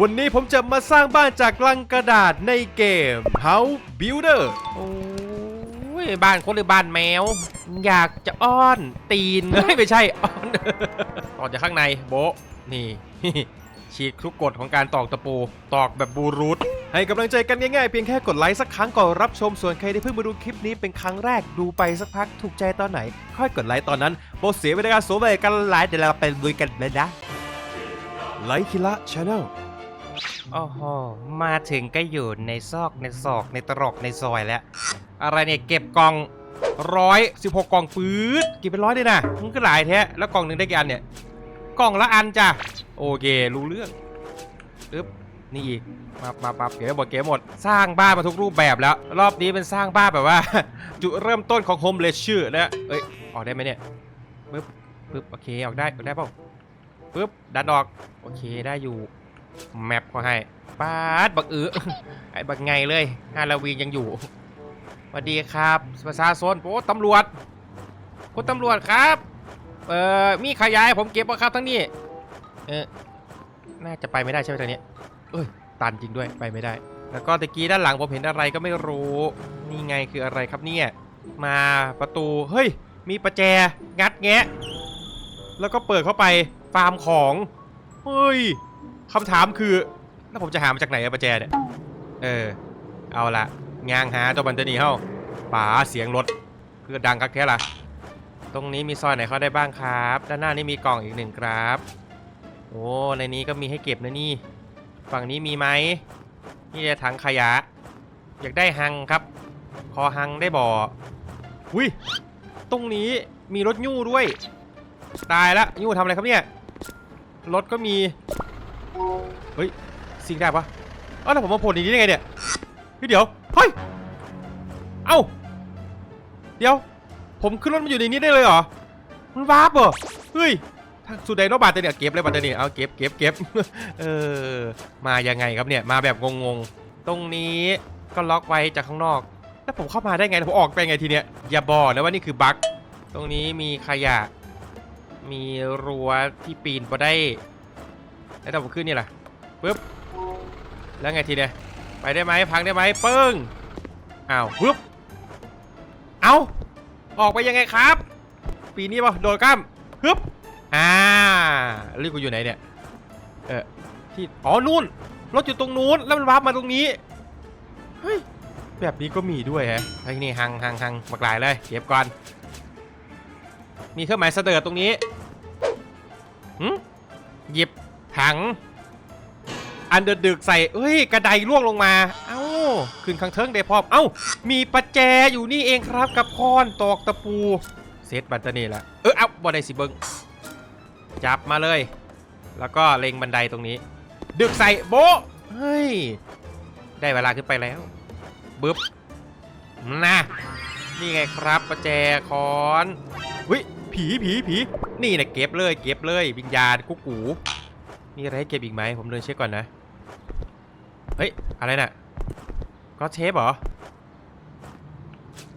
วันนี้ผมจะมาสร้างบ้านจากลังกระดาษในเกม House Builder โอ้ยบ้านคนหรือบ้านแมว อยากจะอ้อนตีนเฮ้ยไม่ใช่อ้อนต่อจากข้างในโบะนี่ ฉีกทุกกฎของการตอกตะปู ตอกแบบบูรูทให้กำลังใจกันง่ายๆ เพียงแค่กดไลค์สักครั้งก่อนรับชมส่วนใครที่เพิ่งมาดูคลิปนี้เป็นครั้งแรกดูไปสักพักถูกใจตอนไหน ค่อยกดไลค์ตอนนั้นโบเสียเวลาการสวมใส่กันหลายเดี๋ยวเราไปลุยกันเลยนะไลค์คิละชาแนล โอ้โห มาถึงก็อยู่ในซอกในซอกในตรอกในซอยแล้ว อะไรเนี่ยเก็บกล่องร้อยสิบหกกล่องปื๊ดกี่เป็นร้อยเลยนะมันก็หลายแท้แล้วกล่องหนึ่งได้กี่อันเนี่ย กล่องละอันจ้ะ โอเค รู้เรื่องอึ๊บนี่อีกมามามาเก็บหมดเก็บหมด สร้างบ้านมาทุกรูปแบบแล้ว รอบนี้เป็นสร้างบ้านแบบว่า จุดเริ่มต้นของโฮมเลสชื่อนะเอ้ย ออกได้ไหมเนี่ยปึ๊บปึ๊บโอเค ออกได้ออกได้ป่าปึ๊บดันออก โอเคได้อยู่ แมปก็ให้ปาดบักอือไอ้บักไงเลยฮาโลวีนยังอยู่สวัสดีครับประชาชนโอ้ตำรวจคุณตำรวจครับเอ่อมีขยายผมเก็บมาครับทั้งนี้เออน่าจะไปไม่ได้ใช่ไหมทางนี้เอ้ยตันจริงด้วยไปไม่ได้ แล้วก็ตะกี้ด้านหลังผมเห็นอะไรก็ไม่รู้นี่ไงคืออะไรครับเนี่ยมาประตูเฮ้ยมีประแจงัดแงะ แล้วก็เปิดเข้าไปฟาร์มของเฮ้ย คำถามคือ แล้วผมจะหามาจากไหนอะประแจเนี่ย เออ เอาละงางหาเจ้าบันเทนีเฮ้าป๋าเสียงรถคือดังคักแค่ละตรงนี้มีซอยไหนเข้าได้บ้างครับ ด้านหน้านี่มีกล่องอีกหนึ่งครับ โอ้ ในนี้ก็มีให้เก็บนะนี่ ฝั่งนี้มีไหม นี่จะถังขยะ อยากได้หังครับ คอหังได้บ่ออุ้ย ตรงนี้มีรถยู่ด้วย ตายละยู่ทำอะไรครับเนี่ย รถก็มี เฮ้ยซิงได้ปะเอ้าแล้วผมมาโผล่อย่างนี้ได้ไงเนี่ยเฮ้ยเดี๋ยวเฮ้ยเอ้าเดี๋ยว ผมขึ้นรถมาอยู่ในนี้ได้เลยเหรอมันวาร์ปเหรอเฮ้ยถ้าสุดใดโนบาตเนี่ยเก็บเลยบัตเนี่ยเอาเก็บเก็บเก็บเออมายังไงครับเนี่ยมาแบบงงๆตรงนี้ก็ล็อกไว้จากข้างนอก แล้วผมเข้ามาได้ไงแล้วผมออกไปไงทีเนี้ยอย่าบอกนะว่านี่คือบั๊กตรงนี้มีขยะ มีรั้วที่ปีนไปได้ แล้วถ้าผมขึ้นนี่ล่ะปึ๊บแล้วไงทีเนี่ยไปได้ไหมพังได้ไหมปึ้งอ้าวปึ๊บเอาออกไปยังไงครับ ปีนี้ป่ะโดดกล้ามปึ๊บอ่ารีบกูอยู่ไหนเนี่ยเออที่อ๋อนู่นรถอยู่ตรงนู้นแล้วมันวาร์ปมาตรงนี้เฮ้ยแบบนี้ก็มีด้วยฮะไอ้นี่หังหังหังมากลายเลยเก็บก่อนมีเครื่องหมายเสดอตรงนี้หืมหยิบ ถัง อันเดอร์ดึกใส่เอ้ย กระไดล่วงลงมา เอ้า ขึ้นข้างเทิงได้พร้อม เอ้า มีประแจอยู่นี่เองครับกับคอนตอกตะปู เซตบันเตอร์นี่ละเออเอาบอได้สิเบิงจับมาเลย แล้วก็เล็งบันไดตรงนี้ ดึกใส่โบเฮ้ย ได้เวลาขึ้นไปแล้วบึ๊บนะนี่ไงครับประแจคอนวิผีผีผีนี่นะเก็บเลยเก็บเลยวิญญาณกุ๊กกู มีอะไรให้เก็บอีกไหมผมเดินเช็คก่อนนะ เฮ้ย อะไรน่ะก็เทปเหรอ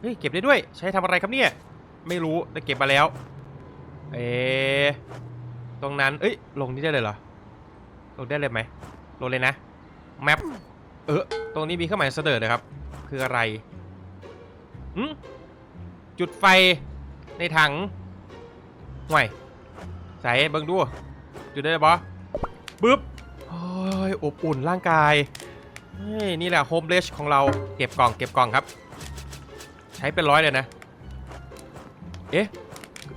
เฮ้ย เก็บได้ด้วย ใช้ทำอะไรครับเนี่ย ไม่รู้แต่เก็บมาแล้ว เอ๊ะตรงนั้น เอ้ย ลงนี่ได้เลยเหรอ ลงได้เลยไหม ลงเลยนะ แมป เออ ตรงนี้มีเครื่องหมายเสดอนะครับ คืออะไรหืมจุดไฟในถังห่วยใส่เบิ่งดูจุดได้ปะ ปึ๊บโอ้ยอบอุ่นร่างกายนี่แหละโฮมเลชของเราเก็บกล่องเก็บกล่องครับ ใช้เป็นร้อยเลยนะ เอ๊ะ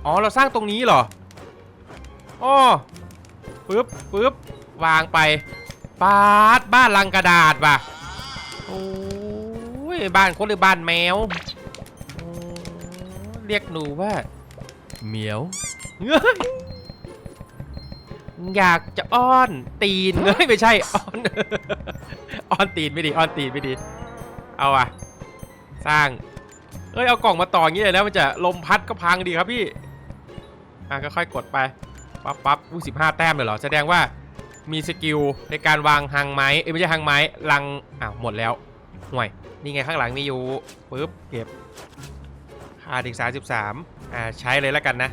อ๋อเราสร้างตรงนี้เหรออ๋อปึ๊บปึ๊บวางไปปาดบ้านลังกระดาษว่ะโอ้ยบ้านคนหรือบ้านแมวเรียกหนูว่าเหมียว อยากจะอ้อนตีนเฮ้ยไม่ใช่อ้อนอ้อนตีนไม่ดีอ้อนตีนไม่ดี เอาอะสร้างเอ้ยเอากล่องมาต่ออย่างนี้เลยนะมันจะลมพัดก็พังดีครับพี่อะก็ค่อยกดไปปั๊บปั๊บอู้สิบห้าแต้มเลยเหรอแสดงว่ามีสกิลในการวางหางไม้เอ้ยไม่ใช่หางไม้ลังอ้าวหมดแล้วห่วยนี่ไงข้างหลังมีอยู่ปึ๊บเก็บขาดอีกสามสิบสามอ่าใช้เลยแล้วกันนะ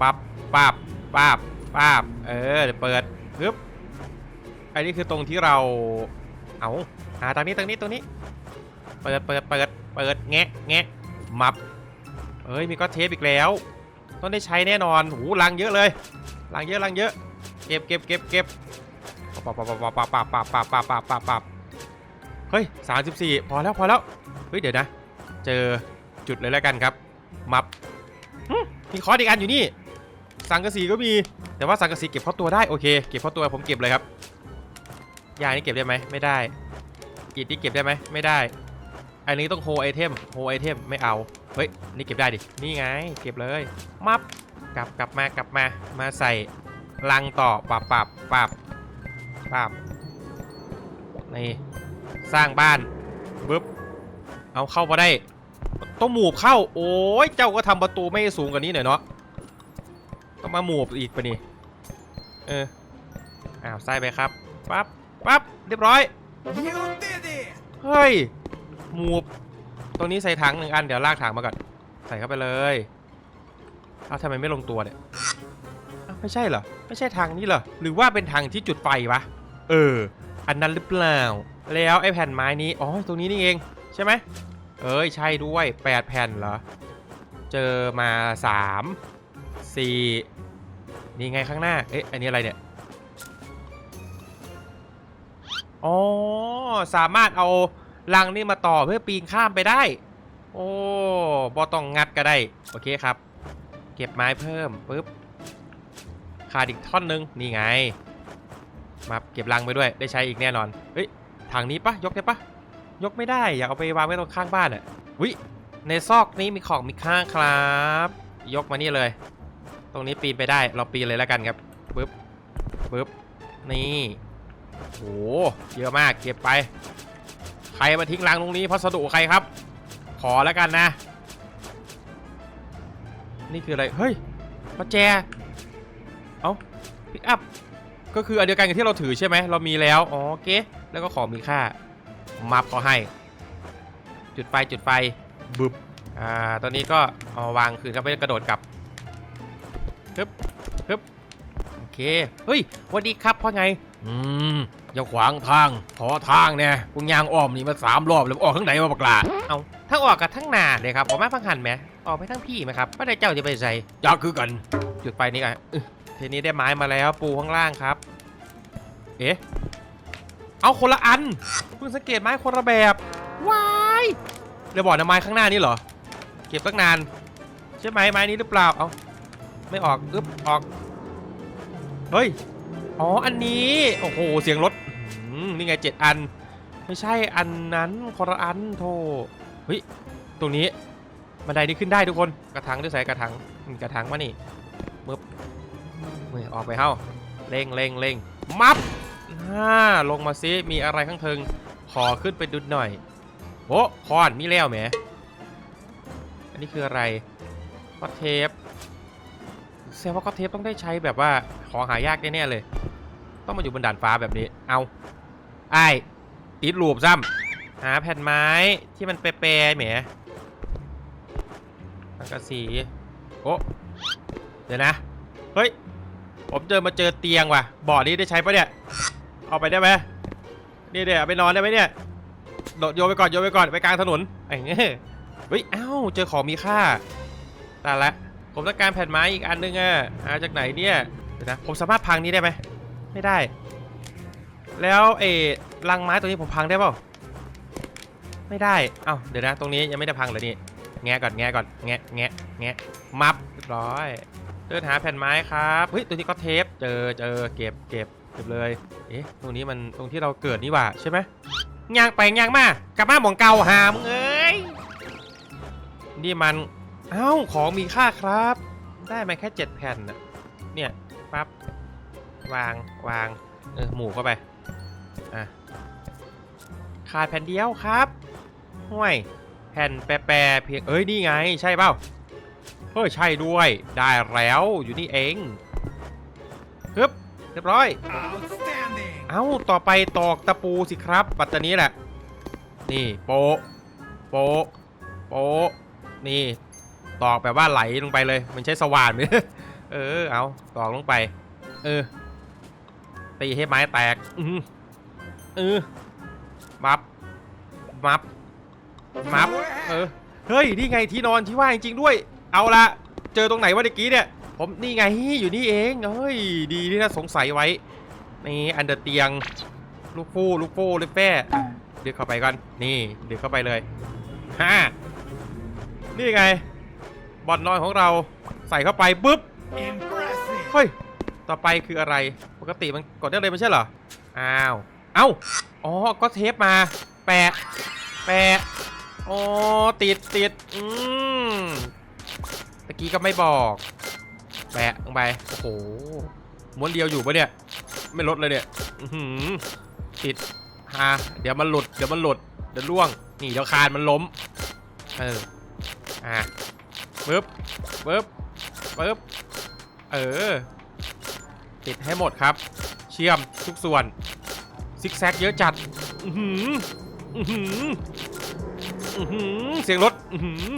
ปั๊บปั๊บปั๊บ ปั๊บเออ เดี๋ยวเปิดปึ๊บอันนี้คือตรงที่เรา เอาหาตรงนี้ตรงนี้ตรงนี้ เปิดเปิดเปิดเปิดแงะแงะมับ เอ้ย มีก็เทปอีกแล้ว ต้องได้ใช้แน่นอนหูลังเยอะเลย ลังเยอะลังเยอะ เก็บเก็บเก็บเก็บปับปับปับปับปับปับปับปับปับปับปับเฮ้ยสามสิบสี่พอแล้วพอแล้ว เฮ้ย เดี๋ยวนะ เจอจุดเลยแล้วกันครับ มับมีคอร์สอีกอันอยู่นี่ สังกะสีก็มี แต่ว่าสังกะสีเก็บเข้าะตัวได้โอเค เก็บเข้าะตัวผมเก็บเลยครับยานี่เก็บได้ไหมไม่ได้อิดนี่เก็บได้ไหมไม่ได้ อันนี้ต้องโฮไอเทมโฮไอเทมไม่เอา เฮ้ย นี่เก็บได้ดิ นี่ไง เก็บเลย มับ กลับกลับมากลับมา มาใส่ลังต่อปับปับปับปับนี่ สร้างบ้านปึ๊บ เอาเข้ามาได้ ต้องหมูบเข้า โอ้ย เจ้าก็ทำประตูไม่สูงกว่านี้หน่อยเนาะ ต้องมาหมูบอีกปะนี่เอออ้าวใส่ไปครับปั๊บปั๊บเรียบร้อยเฮ้ยหมูบตรงนี้ใส่ถังหนึ่งอันเดี๋ยวลากถังมาก่อนใส่เข้าไปเลยเอาทำไมไม่ลงตัวเนี่ยอ้าวไม่ใช่เหรอไม่ใช่ทางนี้เหรอหรือว่าเป็นทางที่จุดไฟวะเออ อันนั้นหรือเปล่า แล้วไอ้แผ่นไม้นี้อ๋อตรงนี้นี่เองใช่ไหมเอ้ยใช่ด้วย 8 แผ่นเหรอ เจอมา 3 4นี่ไงข้างหน้า เอ๊ะ อันนี้อะไรเนี่ย อ๋อ สามารถเอาลังนี่มาต่อเพื่อปีนข้ามไปได้ โอ้บอต้องงัดก็ได้ โอเคครับ เก็บไม้เพิ่มปุ๊บ ขาดอีกท่อนนึง นี่ไง มาเก็บลังไปด้วย ได้ใช้อีกแน่นอน เฮ้ย ทางนี้ปะยกได้ปะยกไม่ได้ อยากเอาไปวางไว้ตรงข้างบ้านอะวิในซอกนี้มีของมีค่าครับ ยกมานี่เลย ตรงนี้ปีนไปได้เราปีนเลยแล้วกันครับปึ๊บปึ๊บนี่โอ้เยอะมากเก็บไป ใครมาทิ้งรังตรงนี้พัสดุใครครับ ขอแล้วกันนะ นี่คืออะไรเฮ้ยประแจเอ้าพิกอัพก็คืออันเดียวกันกับที่เราถือใช่ไหมเรามีแล้วอ๋อโอเคแล้วก็ของมีค่ามับเขาให้ จุดไฟจุดไฟบึบอ่าตอนนี้ก็เอาวางคืนครับไม่กระโดดกลับ ฮึบฮึบโอเค เฮ้ยสวัสดีครับพ่อไง อืมอย่าขวางทาง ขอทางเนี่ยคุณยางอ้อมนี่มาสามรอบแล้วออกข้างไหนมาปกลาเอาทั้งออกกับทั้งหนาเลยครับผมมาพังหันไหมออกไปทั้งพี่ไหมครับว่าได้เจ้าจะไปใส่ยากคือกัน จุดไฟนี่ไงอึ๊ะทีนี้ได้ไม้มาแล้วปูข้างล่างครับ เอ๊ะเอาคนละอันเพิ่งสังเกตไม้คนละแบบว้ายเดี๋ยวบอกนะไม้ข้างหน้านี่เหรอ เก็บตั้งนาน ใช่ไหมไม้นี้หรือเปล่าเอา ไม่ออกอึ๊บออก เฮ้ย อ๋อ อันนี้ โอ้โห เสียงรถอื้อหือนี่ไงเจ็ดอัน ไม่ใช่อันนั้นคนละอันโทเฮ้ย ตรงนี้ บันไดนี้ขึ้นได้ทุกคน กระถางด้วยสายกระถางกระถางมานี่มึบเฮ้ยออกไปเฮ้าเร่งเร่งเร่งมับฮ่าลงมาซิ มีอะไรข้างเทิง ขอขึ้นไปดูหน่อยโอ้คอนมีแล้วแหม อันนี้คืออะไรก็เทป แสดงว่าก็เทปต้องได้ใช้แบบว่าของหายากแน่ๆเลย ต้องมาอยู่บนด่านฟ้าแบบนี้ เอาไอ้ติดลูปซ้ำหาแผ่นไม้ที่มันเปรย์ๆแหมสังกะสีโอ้เดี๋ยวนะ เฮ้ย ผมเจอมาเจอเตียงว่ะบ่อนี้ได้ใช้ปะเนี่ย เอาไปได้ไหมนี่เดี๋ยวไปนอนได้ไหมเนี่ยโดดโยนไปก่อนโยนไปก่อนไปกลางถนนไอ้เงี้ยเฮ้ยเอ้าเจอของมีค่าตายละ ผมต้องการแผ่นไม้อีกอันนึงอะหาจากไหนเนี่ยเดี๋ยวนะผมสามารถพังนี้ได้ไหมไม่ได้ แล้วเออรังไม้ตัวนี้ผมพังได้เปล่าไม่ได้เอ้าเดี๋ยวนะตรงนี้ยังไม่ได้พังเลยนี่แงะก่อนแงะก่อนแงะแงะแงะมับร้อยเดินหาแผ่นไม้ครับเฮ้ยตัวนี้ก็เทปเจอเจอเก็บเก็บเก็บเลยเอ๊ะตรงนี้มันตรงที่เราเกิดนี่หว่าใช่ไหมย่างไปย่างมากลับมาหมองเก่าหามงเอ้ยนี่มัน เอ้าของมีค่าครับ ได้มาแค่7แผ่นน่ะเนี่ยปั๊บวางวางเออหมู่เข้าไปอะขาดแผ่นเดียวครับห่วยแผ่นแปรเพียงเอ้ยนี่ไงใช่เปล่าเฮ้ยใช่ด้วยได้แล้วอยู่นี่เองฮึบเรียบร้อย เอ้าต่อไปตอกตะปูสิครับ ปัตตานี้แหละ นี่โปะโปะโปะนี่ ตอกแบบว่าไหลลงไปเลย มันใช้สว่านไหมเออเอาตอกลงไป เออ ตีให้ไม้แตก อือเออมับมับมับเออเฮ้ยนี่ไงที่นอนที่ว่าจริงๆด้วย เอาละเจอตรงไหนวะเมื่อกี้เนี่ย ผมนี่ไงอยู่นี่เองเฮ้ยดีที่น่าสงสัยไว้นี่อันเดอร์เตียง ลูกฟูลูกฟูลูกแป้อ่ดึกเข้าไปก่อนนี่ดึกเข้าไปเลยฮ่านี่ไง บอลนอนของเราใส่เข้าไปปุ๊บเฮ้ยต่อไปคืออะไรปกติมันกดได้เลยไม่ใช่เหรออ้าวเอ้าอ๋อก็เทปมาแปะแปะอ๋อติดติดอืมตะกี้ก็ไม่บอกแปะลงไปโอ้โหม้วนเดียวอยู่ปะเนี่ย ไม่ลดเลยเนี่ยหือติดฮะเดี๋ยวมันหลุดเดี๋ยวมันหลุดเดี๋ยวล่วงนี่เดี๋ยวคานมันล้มเอออะ ปึ๊บปึ๊บปึ๊บเออ ติดให้หมดครับ เชื่อมทุกส่วน ซิกแซกเยอะจัด อือหือ อือหือ อือหือ เสียงรถ อือหือ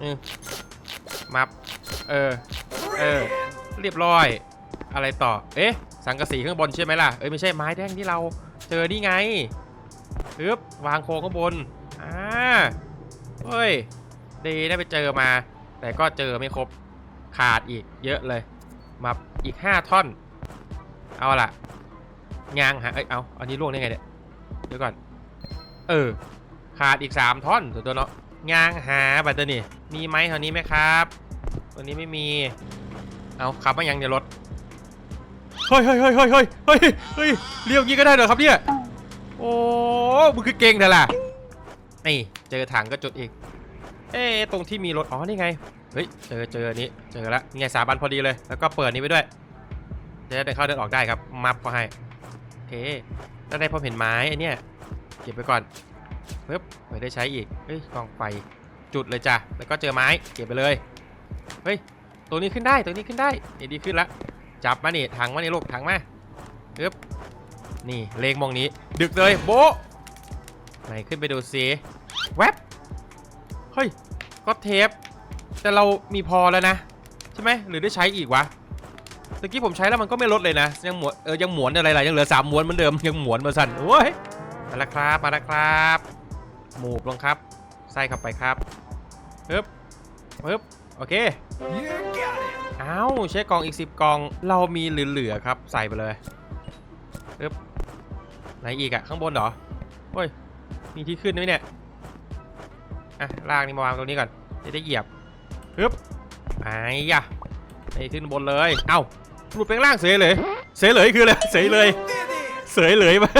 เออมับ เออ เออ เรียบร้อย อะไรต่อ เอ๊ะ สังกะสีข้างบนใช่ไหมล่ะ เอ้ยไม่ใช่ไม้แท่งที่เราเจอนี่ไงปึ๊บวางโครงข้างบน อ่าเฮ้ย ดีได้ไปเจอมา แต่ก็เจอไม่ครบขาดอีกเยอะเลย มาอีก 5 ท่อน เอาล่ะยางหาเอ้ยเอาอันนี้ล่วงได้ไงเนี่ยเดี๋ยวก่อน เออ ขาดอีก 3 ท่อนตัวตัวเนาะยางหาบัตเตอร์นี่มีไหมเท่านี้ไหมครับตัวนี้ไม่มี เอาขับมายังเดี๋ยวรถเฮ้ยเฮ้ยเฮ้ยเฮ้ยเฮ้ยเฮ้ยเฮ้ยเรียกงี้ก็ได้เหรอครับเนี่ยโอ้มึงคือเก่งแต่ละนี่เจอถังก็จุดอีก เอ๊ตรงที่มีรถ อ๋อ นี่ไง เฮ้ย เจอเจอนี้ เจอแล้วนี่ไงสามอันพอดีเลย แล้วก็เปิดนี้ไปด้วยจะได้เดินเข้าเดินออกได้ครับ มับก็ให้โอเคแล้วได้พอเห็นไม้ไอเนี้ยเก็บไปก่อนปึ๊บไม่ได้ใช้อีก เฮ้ยกองไฟจุดเลยจ้ะ แล้วก็เจอไม้ เก็บไปเลย เฮ้ย ตัวนี้ขึ้นได้ ตัวนี้ขึ้นได้เอ็ดีขึ้นละ จับมานี่ถังมานี่ลูกถังมาปึ๊บนี่เลงมองนี้ ดึกเลย โบไหนขึ้นไปดูซิแวบ เฮ้ยก็เทป แต่เรามีพอแล้วนะ ใช่ไหมหรือได้ใช้อีกวะตะกี้ผมใช้แล้วมันก็ไม่ลดเลยนะ ยังหมวนเออยังหมวนอะไรๆยังเหลือสามหมวนเหมือนเดิมยังหมวนมาสั่นโอ้ยมาแล้วครับมาแล้วครับหมูบลงครับใส่เข้าไปครับปึ๊บปึ๊บโอเคอ้าวใช้กล่องอีก 10กล่องเรามีเหลือๆครับ ใส่ไปเลยปึ๊บไหนอีกอะข้างบนเหรอโอ้ยมีที่ขึ้นไหมเนี่ย อะลากนี่มาวางตรงนี้ก่อนจะได้เหยียบฮึบไอ้ยะไปขึ้นบนเลย เอ้าหลุดไปล่างเสยเลย เสยเลยคืออะไร เสยเลย เสยเลยมา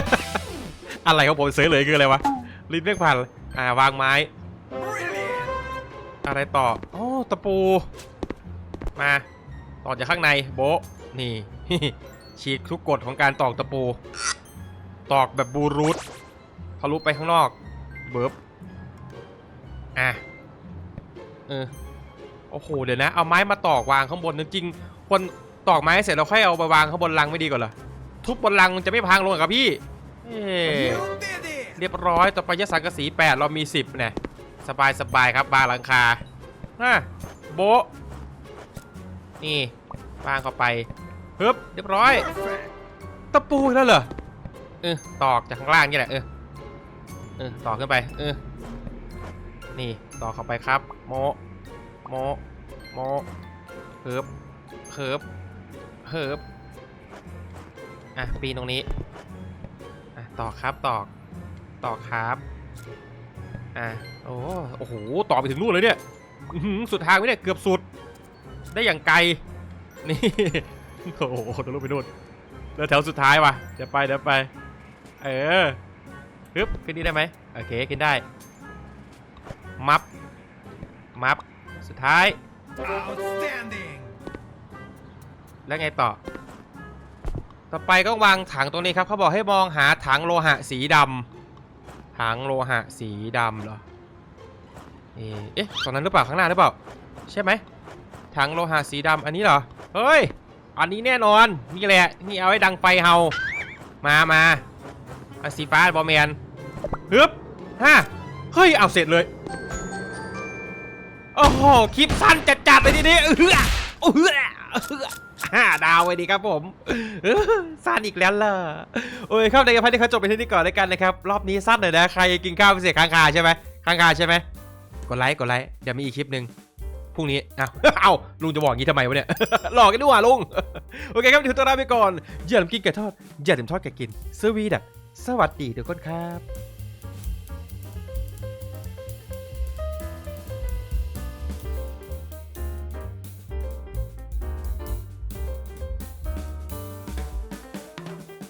อะไรของผม เสยเลยคืออะไรวะ ลิ้นเรียกผ่านอ่าวางไม้ อะไรต่อ โอ้ตะปู มา ต่อจากข้างในโบนี่ ฉีกทุกกฎของการตอกตะปู ตอกแบบบูรูททะลุไปข้างนอก เบิบ อะเออโอ้โหเดี๋ยวนะเอาไม้มาตอกวางข้างบนจริงๆควรตอกไม้เสร็จเราค่อยเอาไปวางข้างบนลังไม่ดีกว่าเหรอทุบบนลังมันจะไม่พังลงเหรอครับพี่เอ้เรียบร้อยต่อไปยศสังกะสี8เรามี10เนี่ยสบายสบายครับบางหลังคาฮะโบนี่วางเข้าไปฮึบเรียบร้อยตะปูแล้วเหรอเออตอกจากข้างล่างนี่แหละเออเออต่อขึ้นไปเออ นี่ต่อเข้าไปครับ โมโมโมเฮิบเฮิบเฮิบอะปีนตรงนี้อะต่อครับต่อต่อครับอะโอ้โอ้โหต่อไปถึงนู่นเลยเนี่ยสุดทางไม่เนี่ยเกือบสุด ได้อย่างไกลนี่โอ้โหทะลุไปนู่นแล้วแถวสุดท้ายว่ะเดี๋ยวไปเดี๋ยวไป เออฮึบขึ้นนี่ได้ไหมโอเคขึ้นได้ มับมับสุดท้าย Outstanding! แล้วไงต่อ ต่อไปก็วางถังตรงนี้ครับเขาบอกให้มองหาถังโลหะสีดำถังโลหะสีดำเหรอเอ๊ะเอ๊ะตรงนั้นหรือเปล่าข้างหน้าหรือเปล่า ใช่ไหมถังโลหะสีดำอันนี้เหรอ เฮ้ย อันนี้แน่นอน นี่แหละ นี่เอาไว้ดังไฟเฮา มามาอันสีฟ้าบอมแมนฮึบฮ่าเฮ้ย เอาเสร็จเลย โอ้โห คลิปสั้นจัดๆเลยทีนี้เออเออเออห้าดาวไปดีครับผมสั้นอีกแล้วล่ะโอ้ยครับในกระพันที่เขาจบไปที่นี่ก่อนแล้วกันนะครับ รอบนี้สั้นหน่อยนะ ใครกินข้าวไปเสียค้างคาใช่ไหมค้างคาใช่ไหมกดไลค์กดไลค์เดี๋ยวมีอีกคลิปหนึ่งพรุ่งนี้อ้าวเอ้าลุงจะบอกงี้ทำไมวะเนี่ย หลอกกันด้วยว่ะลุง โอเคครับเดี๋ยวตัวลาไปก่อนอย่าลืมกินไก่ทอด อย่าลืมทอดไก่กินสวีดัสวัสดีทุกคนครับ